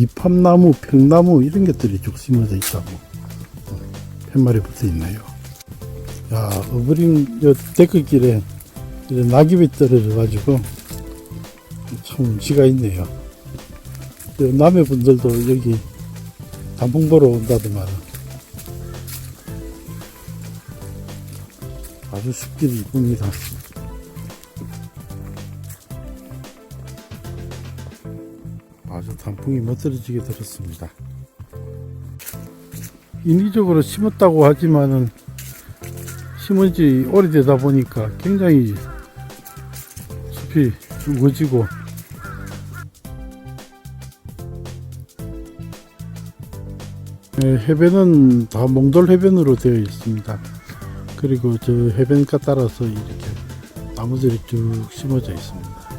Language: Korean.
이팝나무, 평나무 이런 것들이 쭉 심어져 있다고 팻말이 붙어 있네요. 야, 요 데크길에 낙엽이 떨어져 가지고 참 운치가 있네요. 요 남의 분들도 여기 단풍 보러 온다더만 아주 숲길이 이쁩니다. 아주 단풍이 멋들어지게 들었습니다. 인위적으로 심었다고 하지만은 심은 지 오래되다 보니까 굉장히 숲이 우거지고 네, 해변은 다 몽돌 해변으로 되어 있습니다. 그리고 저 해변가 따라서 이렇게 나무들이 쭉 심어져 있습니다.